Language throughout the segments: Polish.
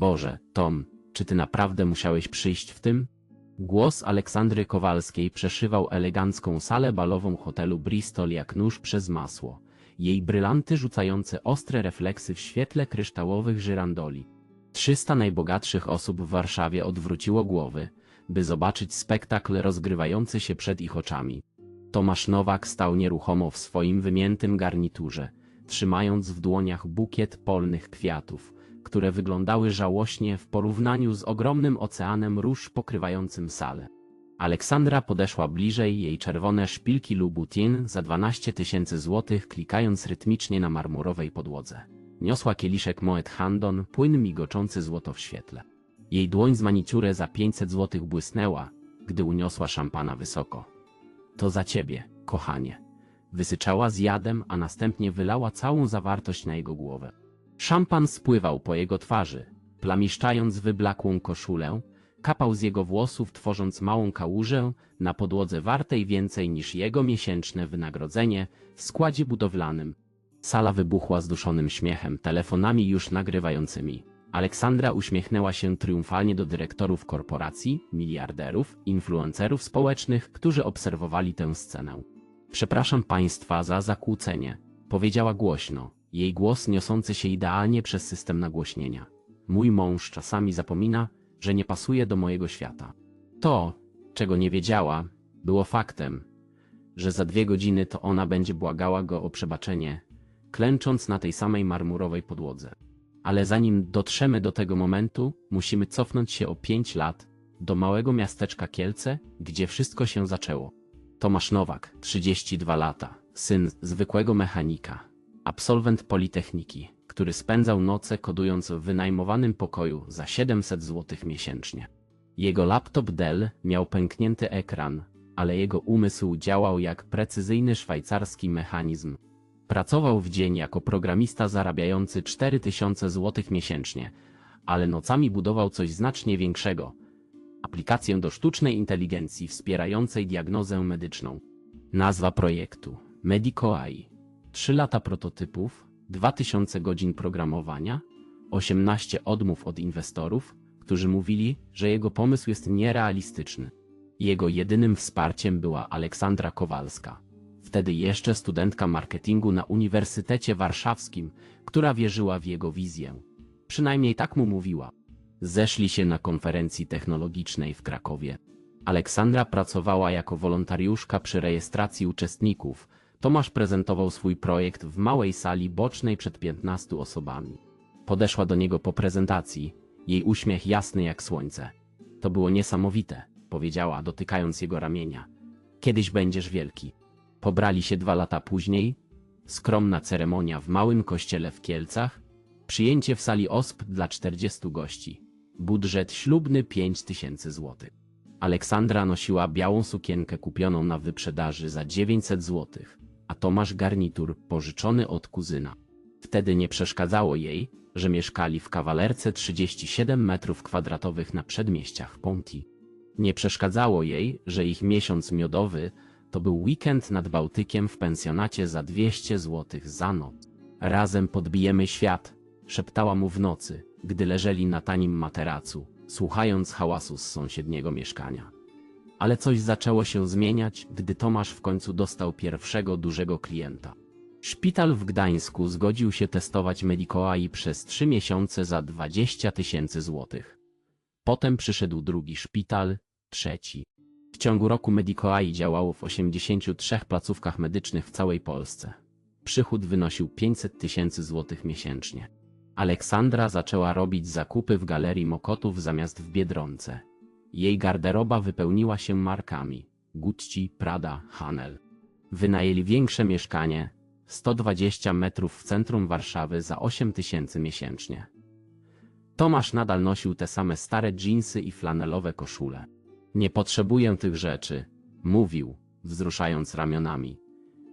Boże, Tom, czy ty naprawdę musiałeś przyjść w tym? Głos Aleksandry Kowalskiej przeszywał elegancką salę balową hotelu Bristol jak nóż przez masło. Jej brylanty rzucające ostre refleksy w świetle kryształowych żyrandoli. Trzysta najbogatszych osób w Warszawie odwróciło głowy, by zobaczyć spektakl rozgrywający się przed ich oczami. Tomasz Nowak stał nieruchomo w swoim wymiętym garniturze, trzymając w dłoniach bukiet polnych kwiatów, które wyglądały żałośnie w porównaniu z ogromnym oceanem róż pokrywającym salę. Aleksandra podeszła bliżej, jej czerwone szpilki Louboutin za 12 tysięcy złotych klikając rytmicznie na marmurowej podłodze. Niosła kieliszek Moet Handon, płyn migoczący złoto w świetle. Jej dłoń z manicurę za 500 złotych błysnęła, gdy uniosła szampana wysoko. To za ciebie, kochanie. Wysyczała z jadem, a następnie wylała całą zawartość na jego głowę. Szampan spływał po jego twarzy, plamiszczając wyblakłą koszulę, kapał z jego włosów, tworząc małą kałużę na podłodze wartej więcej niż jego miesięczne wynagrodzenie w składzie budowlanym. Sala wybuchła zduszonym śmiechem, telefonami już nagrywającymi. Aleksandra uśmiechnęła się triumfalnie do dyrektorów korporacji, miliarderów, influencerów społecznych, którzy obserwowali tę scenę. Przepraszam Państwa za zakłócenie, powiedziała głośno, jej głos niosący się idealnie przez system nagłośnienia. Mój mąż czasami zapomina, że nie pasuje do mojego świata. To, czego nie wiedziała, było faktem, że za dwie godziny to ona będzie błagała go o przebaczenie, klęcząc na tej samej marmurowej podłodze. Ale zanim dotrzemy do tego momentu, musimy cofnąć się o pięć lat do małego miasteczka Kielce, gdzie wszystko się zaczęło. Tomasz Nowak, 32 lata, syn zwykłego mechanika, absolwent Politechniki, który spędzał noce kodując w wynajmowanym pokoju za 700 zł miesięcznie. Jego laptop Dell miał pęknięty ekran, ale jego umysł działał jak precyzyjny szwajcarski mechanizm. Pracował w dzień jako programista zarabiający 4000 zł miesięcznie, ale nocami budował coś znacznie większego. Aplikację do sztucznej inteligencji wspierającej diagnozę medyczną. Nazwa projektu Medico AI. 3 lata prototypów, 2000 godzin programowania, 18 odmów od inwestorów, którzy mówili, że jego pomysł jest nierealistyczny. Jego jedynym wsparciem była Aleksandra Kowalska, wtedy jeszcze studentka marketingu na Uniwersytecie Warszawskim, która wierzyła w jego wizję. Przynajmniej tak mu mówiła. Zeszli się na konferencji technologicznej w Krakowie. Aleksandra pracowała jako wolontariuszka przy rejestracji uczestników, Tomasz prezentował swój projekt w małej sali bocznej przed 15 osobami. Podeszła do niego po prezentacji, jej uśmiech jasny jak słońce. To było niesamowite, powiedziała, dotykając jego ramienia. Kiedyś będziesz wielki. Pobrali się dwa lata później, skromna ceremonia w małym kościele w Kielcach, przyjęcie w sali OSP dla 40 gości. Budżet ślubny 5 tysięcy złotych. Aleksandra nosiła białą sukienkę kupioną na wyprzedaży za 900 złotych a Tomasz garnitur pożyczony od kuzyna. Wtedy nie przeszkadzało jej, że mieszkali w kawalerce 37 metrów kwadratowych na przedmieściach Ponti. Nie przeszkadzało jej, że ich miesiąc miodowy to był weekend nad Bałtykiem w pensjonacie za 200 zł za noc. Razem podbijemy świat, szeptała mu w nocy, gdy leżeli na tanim materacu, słuchając hałasu z sąsiedniego mieszkania. Ale coś zaczęło się zmieniać, gdy Tomasz w końcu dostał pierwszego dużego klienta. Szpital w Gdańsku zgodził się testować Medicoai przez trzy miesiące za 20 tysięcy złotych. Potem przyszedł drugi szpital, trzeci. W ciągu roku Medicoai działało w 83 placówkach medycznych w całej Polsce. Przychód wynosił 500 tysięcy złotych miesięcznie. Aleksandra zaczęła robić zakupy w galerii Mokotów zamiast w Biedronce. Jej garderoba wypełniła się markami Gucci, Prada, Chanel. Wynajęli większe mieszkanie, 120 metrów w centrum Warszawy za 8 tysięcy miesięcznie. Tomasz nadal nosił te same stare dżinsy i flanelowe koszule. Nie potrzebuję tych rzeczy, mówił, wzruszając ramionami.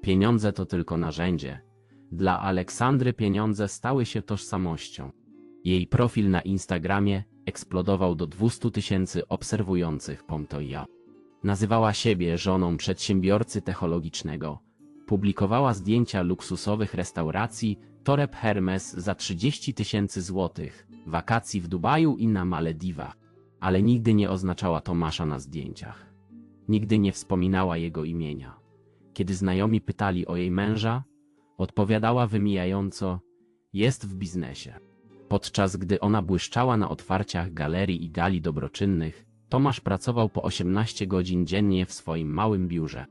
Pieniądze to tylko narzędzie. Dla Aleksandry pieniądze stały się tożsamością. Jej profil na Instagramie eksplodował do 200 tysięcy obserwujących Pontoja. Nazywała siebie żoną przedsiębiorcy technologicznego. Publikowała zdjęcia luksusowych restauracji, toreb Hermes za 30 tysięcy złotych, wakacji w Dubaju i na Malediwach. Ale nigdy nie oznaczała Tomasza na zdjęciach. Nigdy nie wspominała jego imienia. Kiedy znajomi pytali o jej męża, odpowiadała wymijająco: Jest w biznesie. Podczas gdy ona błyszczała na otwarciach galerii i gali dobroczynnych, Tomasz pracował po 18 godzin dziennie w swoim małym biurze.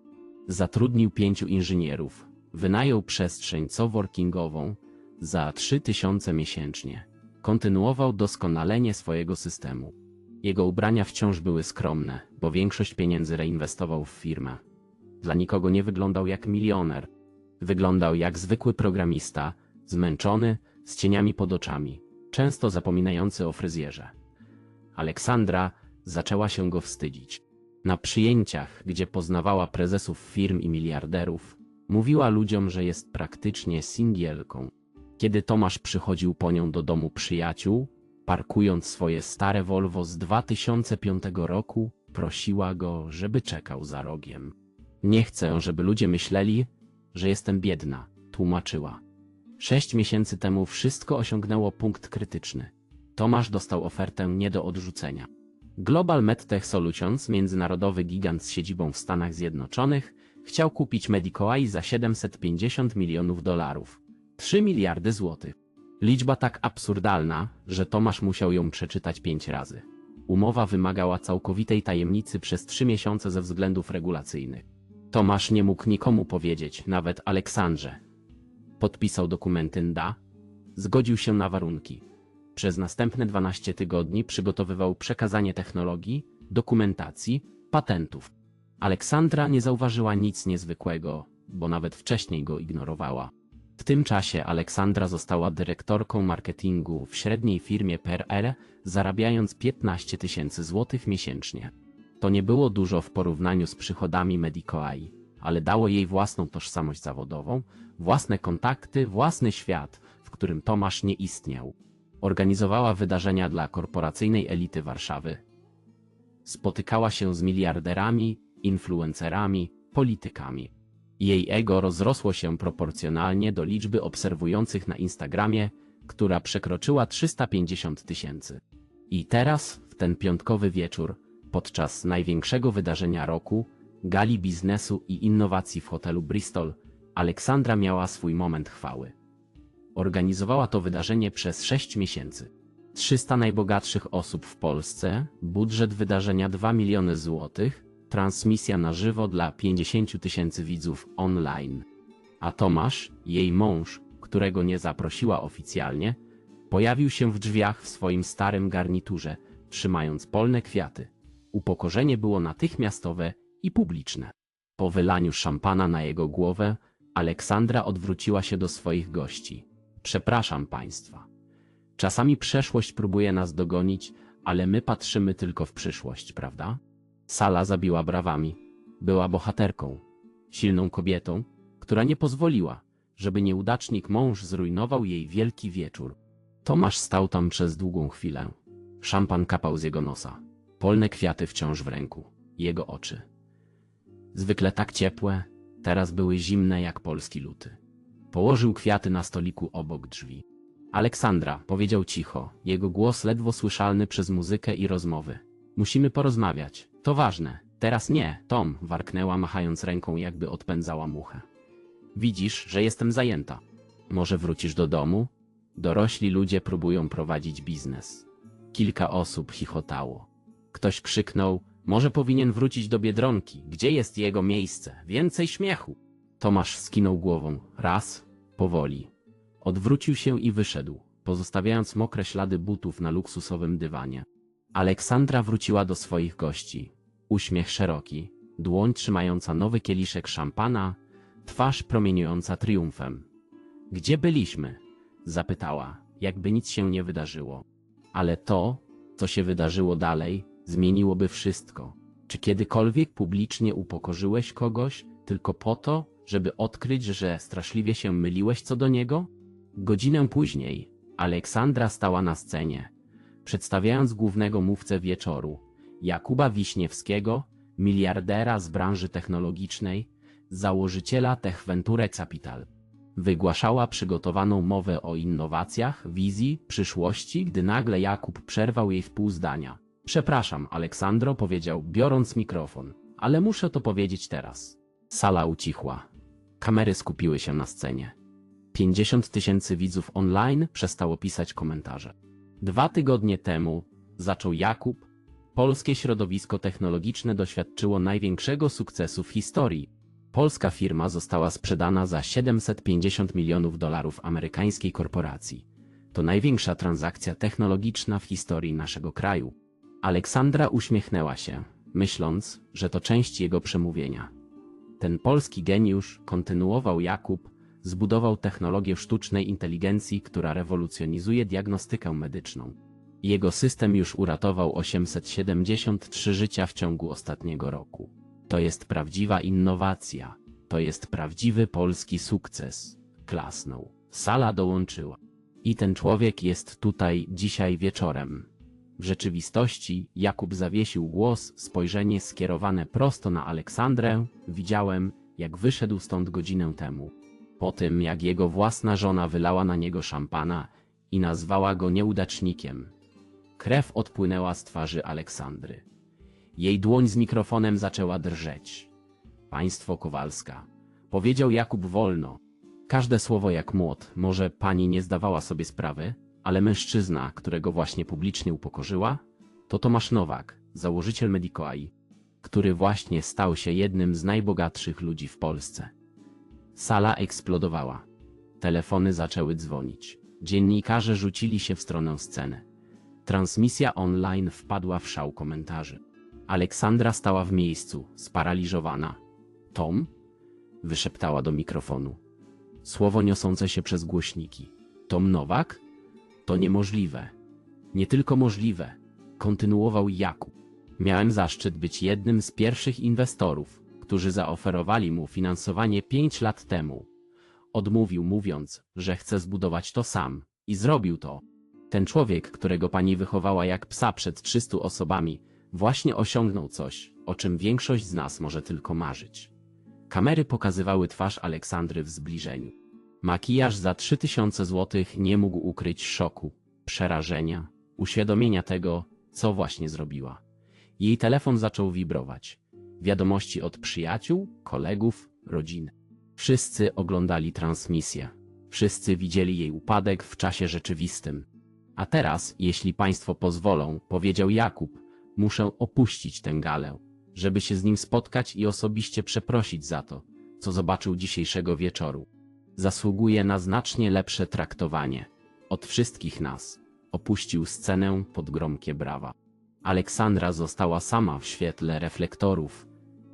Zatrudnił pięciu inżynierów, wynajął przestrzeń coworkingową za 3000 miesięcznie. Kontynuował doskonalenie swojego systemu. Jego ubrania wciąż były skromne, bo większość pieniędzy reinwestował w firmę. Dla nikogo nie wyglądał jak milioner. Wyglądał jak zwykły programista, zmęczony, z cieniami pod oczami, często zapominający o fryzjerze. Aleksandra zaczęła się go wstydzić. Na przyjęciach, gdzie poznawała prezesów firm i miliarderów, mówiła ludziom, że jest praktycznie singielką. Kiedy Tomasz przychodził po nią do domu przyjaciół, parkując swoje stare Volvo z 2005 roku, prosiła go, żeby czekał za rogiem. Nie chcę, żeby ludzie myśleli, że jestem biedna, tłumaczyła. Sześć miesięcy temu wszystko osiągnęło punkt krytyczny. Tomasz dostał ofertę nie do odrzucenia. Global MedTech Solutions, międzynarodowy gigant z siedzibą w Stanach Zjednoczonych, chciał kupić Medicoai za 750 milionów dolarów. 3 miliardy złotych. Liczba tak absurdalna, że Tomasz musiał ją przeczytać pięć razy. Umowa wymagała całkowitej tajemnicy przez trzy miesiące ze względów regulacyjnych. Tomasz nie mógł nikomu powiedzieć, nawet Aleksandrze. Podpisał dokumenty NDA, zgodził się na warunki. Przez następne 12 tygodni przygotowywał przekazanie technologii, dokumentacji, patentów. Aleksandra nie zauważyła nic niezwykłego, bo nawet wcześniej go ignorowała. W tym czasie Aleksandra została dyrektorką marketingu w średniej firmie PRL, zarabiając 15 tysięcy złotych miesięcznie. To nie było dużo w porównaniu z przychodami Medicoai, ale dało jej własną tożsamość zawodową, własne kontakty, własny świat, w którym Tomasz nie istniał. Organizowała wydarzenia dla korporacyjnej elity Warszawy. Spotykała się z miliarderami, influencerami, politykami. Jej ego rozrosło się proporcjonalnie do liczby obserwujących na Instagramie, która przekroczyła 350 tysięcy. I teraz, w ten piątkowy wieczór, podczas największego wydarzenia roku, gali biznesu i innowacji w hotelu Bristol, Aleksandra miała swój moment chwały. Organizowała to wydarzenie przez 6 miesięcy. 300 najbogatszych osób w Polsce, budżet wydarzenia 2 miliony złotych, transmisja na żywo dla 50 tysięcy widzów online. A Tomasz, jej mąż, którego nie zaprosiła oficjalnie, pojawił się w drzwiach w swoim starym garniturze, trzymając polne kwiaty. Upokorzenie było natychmiastowe i publiczne. Po wylaniu szampana na jego głowę, Aleksandra odwróciła się do swoich gości. Przepraszam państwa. Czasami przeszłość próbuje nas dogonić, ale my patrzymy tylko w przyszłość, prawda? Sala zabiła brawami. Była bohaterką, silną kobietą, która nie pozwoliła, żeby nieudacznik mąż zrujnował jej wielki wieczór. Tomasz stał tam przez długą chwilę. Szampan kapał z jego nosa. Polne kwiaty wciąż w ręku. Jego oczy. Zwykle tak ciepłe, teraz były zimne jak polski luty. Położył kwiaty na stoliku obok drzwi. Aleksandra, powiedział cicho, jego głos ledwo słyszalny przez muzykę i rozmowy. Musimy porozmawiać. To ważne. Teraz nie, Tom, warknęła machając ręką jakby odpędzała muchę. Widzisz, że jestem zajęta. Może wrócisz do domu? Dorośli ludzie próbują prowadzić biznes. Kilka osób chichotało. Ktoś krzyknął, może powinien wrócić do Biedronki. Gdzie jest jego miejsce? Więcej śmiechu. Tomasz skinął głową. Raz, powoli. Odwrócił się i wyszedł, pozostawiając mokre ślady butów na luksusowym dywanie. Aleksandra wróciła do swoich gości. Uśmiech szeroki, dłoń trzymająca nowy kieliszek szampana, twarz promieniująca triumfem. Gdzie byliśmy? Zapytała, jakby nic się nie wydarzyło. Ale to, co się wydarzyło dalej, zmieniłoby wszystko. Czy kiedykolwiek publicznie upokorzyłeś kogoś tylko po to, żeby odkryć, że straszliwie się myliłeś co do niego? Godzinę później Aleksandra stała na scenie, przedstawiając głównego mówcę wieczoru, Jakuba Wiśniewskiego, miliardera z branży technologicznej, założyciela TechVenture Capital. Wygłaszała przygotowaną mowę o innowacjach, wizji, przyszłości, gdy nagle Jakub przerwał jej w pół zdania. Przepraszam, Aleksandro powiedział, biorąc mikrofon, ale muszę to powiedzieć teraz. Sala ucichła. Kamery skupiły się na scenie. 50 tysięcy widzów online przestało pisać komentarze. Dwa tygodnie temu zaczął Jakub. Polskie środowisko technologiczne doświadczyło największego sukcesu w historii. Polska firma została sprzedana za 750 milionów dolarów amerykańskiej korporacji. To największa transakcja technologiczna w historii naszego kraju. Aleksandra uśmiechnęła się, myśląc, że to część jego przemówienia. Ten polski geniusz, kontynuował Jakub, zbudował technologię sztucznej inteligencji, która rewolucjonizuje diagnostykę medyczną. Jego system już uratował 873 życia w ciągu ostatniego roku. To jest prawdziwa innowacja. To jest prawdziwy polski sukces. Klasnął. Sala dołączyła. I ten człowiek jest tutaj dzisiaj wieczorem. W rzeczywistości Jakub zawiesił głos, spojrzenie skierowane prosto na Aleksandrę. Widziałem, jak wyszedł stąd godzinę temu. Po tym, jak jego własna żona wylała na niego szampana i nazwała go nieudacznikiem. Krew odpłynęła z twarzy Aleksandry. Jej dłoń z mikrofonem zaczęła drżeć. Państwo Kowalska, powiedział Jakub wolno. Każde słowo jak młot, może pani nie zdawała sobie sprawy, ale mężczyzna, którego właśnie publicznie upokorzyła, to Tomasz Nowak, założyciel Medicoai, który właśnie stał się jednym z najbogatszych ludzi w Polsce. Sala eksplodowała. Telefony zaczęły dzwonić. Dziennikarze rzucili się w stronę sceny. Transmisja online wpadła w szał komentarzy. Aleksandra stała w miejscu, sparaliżowana. Tom? Wyszeptała do mikrofonu. Słowo niosące się przez głośniki. Tom Nowak? To niemożliwe. Nie tylko możliwe, kontynuował Jakub. Miałem zaszczyt być jednym z pierwszych inwestorów, którzy zaoferowali mu finansowanie pięć lat temu. Odmówił mówiąc, że chce zbudować to sam i zrobił to. Ten człowiek, którego pani wychowała jak psa przed 300 osobami, właśnie osiągnął coś, o czym większość z nas może tylko marzyć. Kamery pokazywały twarz Aleksandry w zbliżeniu. Makijaż za 3000 zł nie mógł ukryć szoku, przerażenia, uświadomienia tego, co właśnie zrobiła. Jej telefon zaczął wibrować. Wiadomości od przyjaciół, kolegów, rodziny. Wszyscy oglądali transmisję. Wszyscy widzieli jej upadek w czasie rzeczywistym. A teraz, jeśli państwo pozwolą, powiedział Jakub, muszę opuścić tę galę, żeby się z nim spotkać i osobiście przeprosić za to, co zobaczył dzisiejszego wieczoru. Zasługuje na znacznie lepsze traktowanie. Od wszystkich nas. Opuścił scenę pod gromkie brawa. Aleksandra została sama w świetle reflektorów.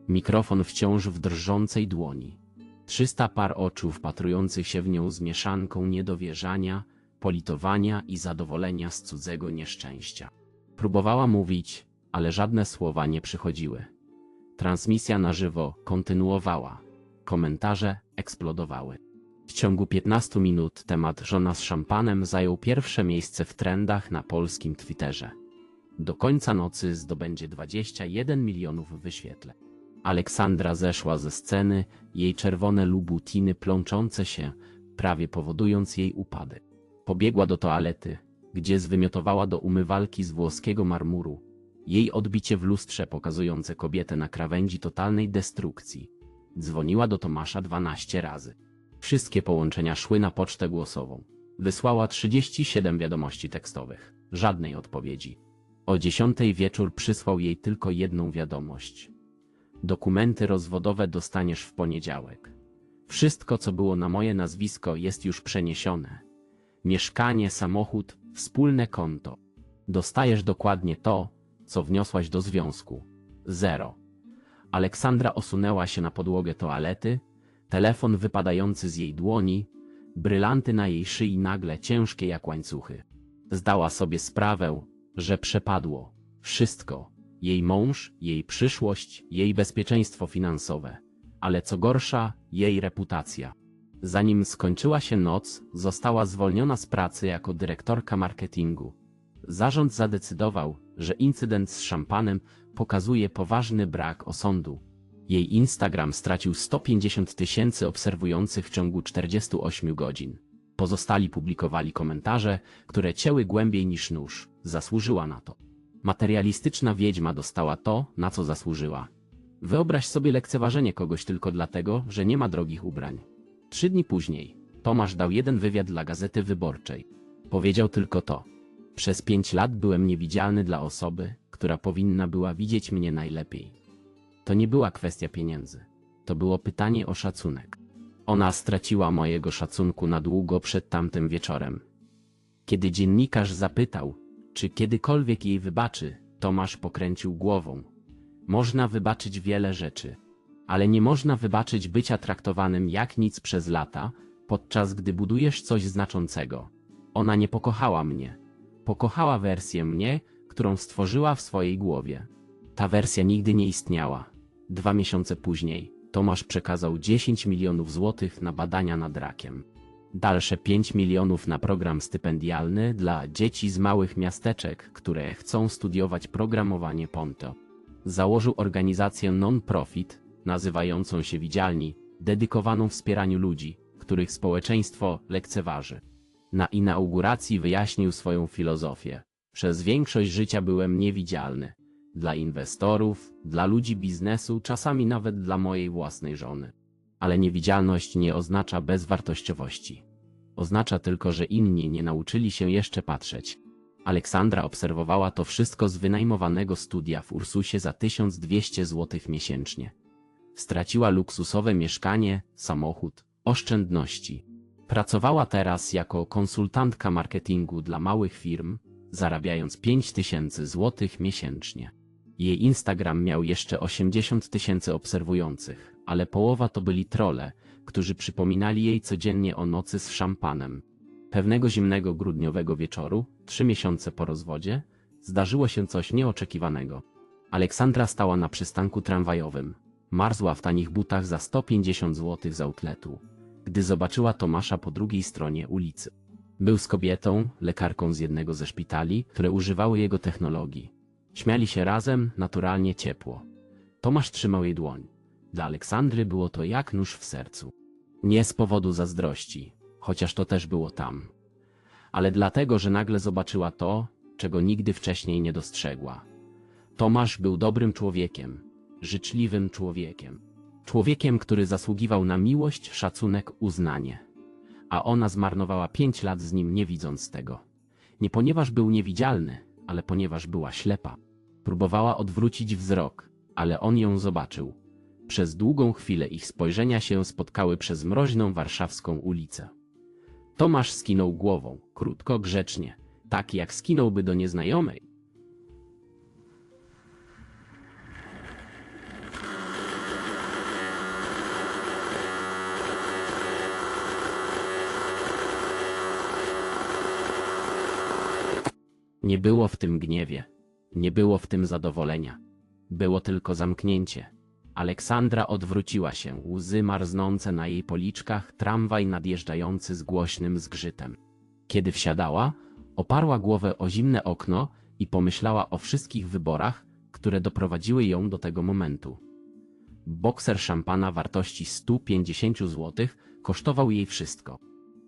Mikrofon wciąż w drżącej dłoni. Trzysta par oczu wpatrujących się w nią z mieszanką niedowierzania, politowania i zadowolenia z cudzego nieszczęścia. Próbowała mówić, ale żadne słowa nie przychodziły. Transmisja na żywo kontynuowała. Komentarze eksplodowały. W ciągu 15 minut temat żona z szampanem zajął pierwsze miejsce w trendach na polskim Twitterze. Do końca nocy zdobędzie 21 milionów wyświetleń. Aleksandra zeszła ze sceny, jej czerwone lubutiny plączące się, prawie powodując jej upadek. Pobiegła do toalety, gdzie zwymiotowała do umywalki z włoskiego marmuru. Jej odbicie w lustrze pokazujące kobietę na krawędzi totalnej destrukcji. Dzwoniła do Tomasza 12 razy. Wszystkie połączenia szły na pocztę głosową. Wysłała 37 wiadomości tekstowych. Żadnej odpowiedzi. O 10 wieczór przysłał jej tylko jedną wiadomość. Dokumenty rozwodowe dostaniesz w poniedziałek. Wszystko, co było na moje nazwisko, jest już przeniesione. Mieszkanie, samochód, wspólne konto. Dostajesz dokładnie to, co wniosłaś do związku. Zero. Aleksandra osunęła się na podłogę toalety, telefon wypadający z jej dłoni, brylanty na jej szyi nagle ciężkie jak łańcuchy. Zdała sobie sprawę, że przepadło wszystko. Jej mąż, jej przyszłość, jej bezpieczeństwo finansowe. Ale co gorsza, jej reputacja. Zanim skończyła się noc, została zwolniona z pracy jako dyrektorka marketingu. Zarząd zadecydował, że incydent z szampanem pokazuje poważny brak osądu. Jej Instagram stracił 150 tysięcy obserwujących w ciągu 48 godzin. Pozostali publikowali komentarze, które cięły głębiej niż nóż. Zasłużyła na to. Materialistyczna wiedźma dostała to, na co zasłużyła. Wyobraź sobie lekceważenie kogoś tylko dlatego, że nie ma drogich ubrań. Trzy dni później, Tomasz dał jeden wywiad dla Gazety Wyborczej. Powiedział tylko to. Przez pięć lat byłem niewidzialny dla osoby, która powinna była widzieć mnie najlepiej. To nie była kwestia pieniędzy. To było pytanie o szacunek. Ona straciła mojego szacunku na długo przed tamtym wieczorem. Kiedy dziennikarz zapytał, czy kiedykolwiek jej wybaczy, Tomasz pokręcił głową. Można wybaczyć wiele rzeczy, ale nie można wybaczyć bycia traktowanym jak nic przez lata, podczas gdy budujesz coś znaczącego. Ona nie pokochała mnie. Pokochała wersję mnie, którą stworzyła w swojej głowie. Ta wersja nigdy nie istniała. Dwa miesiące później Tomasz przekazał 10 milionów złotych na badania nad rakiem. Dalsze 5 milionów na program stypendialny dla dzieci z małych miasteczek, które chcą studiować programowanie Ponto. Założył organizację non-profit, nazywającą się Widzialni, dedykowaną wspieraniu ludzi, których społeczeństwo lekceważy. Na inauguracji wyjaśnił swoją filozofię. Przez większość życia byłem niewidzialny. Dla inwestorów, dla ludzi biznesu, czasami nawet dla mojej własnej żony. Ale niewidzialność nie oznacza bezwartościowości. Oznacza tylko, że inni nie nauczyli się jeszcze patrzeć. Aleksandra obserwowała to wszystko z wynajmowanego studia w Ursusie za 1200 zł miesięcznie. Straciła luksusowe mieszkanie, samochód, oszczędności. Pracowała teraz jako konsultantka marketingu dla małych firm, zarabiając 5000 zł miesięcznie. Jej Instagram miał jeszcze 80 tysięcy obserwujących, ale połowa to byli trole, którzy przypominali jej codziennie o nocy z szampanem. Pewnego zimnego grudniowego wieczoru, trzy miesiące po rozwodzie, zdarzyło się coś nieoczekiwanego. Aleksandra stała na przystanku tramwajowym. Marzła w tanich butach za 150 zł z outletu, gdy zobaczyła Tomasza po drugiej stronie ulicy. Był z kobietą, lekarką z jednego ze szpitali, które używały jego technologii. Śmiali się razem, naturalnie ciepło. Tomasz trzymał jej dłoń. Dla Aleksandry było to jak nóż w sercu. Nie z powodu zazdrości, chociaż to też było tam. Ale dlatego, że nagle zobaczyła to, czego nigdy wcześniej nie dostrzegła. Tomasz był dobrym człowiekiem, życzliwym człowiekiem. Człowiekiem, który zasługiwał na miłość, szacunek, uznanie. A ona zmarnowała pięć lat z nim, nie widząc tego. Nie ponieważ był niewidzialny, ale ponieważ była ślepa. Próbowała odwrócić wzrok, ale on ją zobaczył. Przez długą chwilę ich spojrzenia się spotkały przez mroźną warszawską ulicę. Tomasz skinął głową, krótko, grzecznie, tak jak skinąłby do nieznajomej. Nie było w tym gniewie, nie było w tym zadowolenia. Było tylko zamknięcie. Aleksandra odwróciła się, łzy marznące na jej policzkach, tramwaj nadjeżdżający z głośnym zgrzytem. Kiedy wsiadała, oparła głowę o zimne okno i pomyślała o wszystkich wyborach, które doprowadziły ją do tego momentu. Bokser szampana wartości 150 zł kosztował jej wszystko.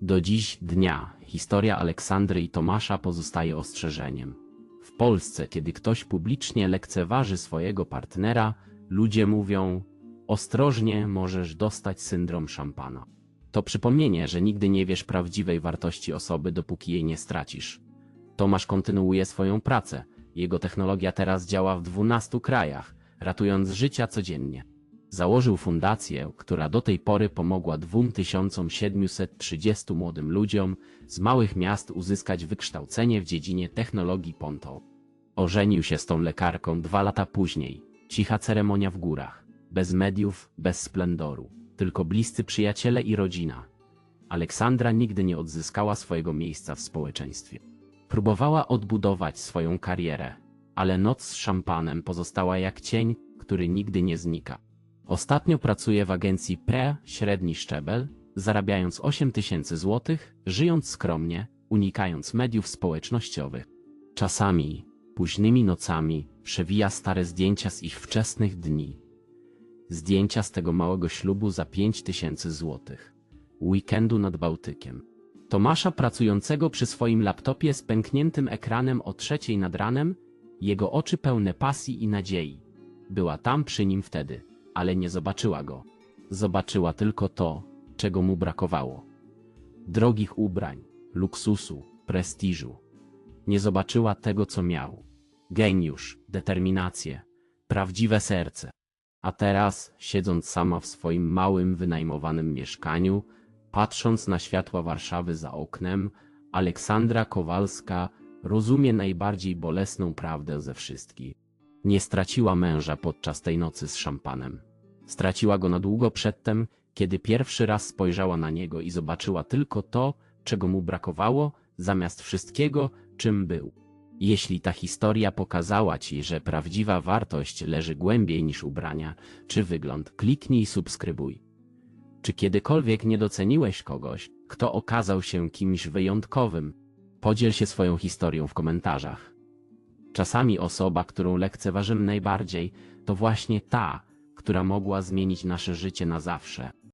Do dziś dnia historia Aleksandry i Tomasza pozostaje ostrzeżeniem. W Polsce, kiedy ktoś publicznie lekceważy swojego partnera, ludzie mówią: Ostrożnie, możesz dostać syndrom szampana. To przypomnienie, że nigdy nie wiesz prawdziwej wartości osoby, dopóki jej nie stracisz. Tomasz kontynuuje swoją pracę. Jego technologia teraz działa w 12 krajach, ratując życia codziennie. Założył fundację, która do tej pory pomogła 2730 młodym ludziom z małych miast uzyskać wykształcenie w dziedzinie technologii Ponto. Ożenił się z tą lekarką dwa lata później. Cicha ceremonia w górach. Bez mediów, bez splendoru. Tylko bliscy przyjaciele i rodzina. Aleksandra nigdy nie odzyskała swojego miejsca w społeczeństwie. Próbowała odbudować swoją karierę, ale noc z szampanem pozostała jak cień, który nigdy nie znika. Ostatnio pracuje w agencji PRE, średni szczebel, zarabiając 8 tysięcy złotych, żyjąc skromnie, unikając mediów społecznościowych. Czasami, późnymi nocami, przewija stare zdjęcia z ich wczesnych dni. Zdjęcia z tego małego ślubu za 5 tysięcy złotych. Weekendu nad Bałtykiem. Tomasza pracującego przy swoim laptopie z pękniętym ekranem o trzeciej nad ranem, jego oczy pełne pasji i nadziei. Była tam przy nim wtedy, ale nie zobaczyła go. Zobaczyła tylko to, czego mu brakowało. Drogich ubrań, luksusu, prestiżu. Nie zobaczyła tego, co miał. Geniusz, determinację, prawdziwe serce. A teraz, siedząc sama w swoim małym, wynajmowanym mieszkaniu, patrząc na światła Warszawy za oknem, Aleksandra Kowalska rozumie najbardziej bolesną prawdę ze wszystkich. Nie straciła męża podczas tej nocy z szampanem. Straciła go na długo przedtem, kiedy pierwszy raz spojrzała na niego i zobaczyła tylko to, czego mu brakowało, zamiast wszystkiego, czym był. Jeśli ta historia pokazała ci, że prawdziwa wartość leży głębiej niż ubrania czy wygląd, kliknij subskrybuj. Czy kiedykolwiek nie doceniłeś kogoś, kto okazał się kimś wyjątkowym? Podziel się swoją historią w komentarzach. Czasami osoba, którą lekceważymy najbardziej, to właśnie ta, która mogła zmienić nasze życie na zawsze.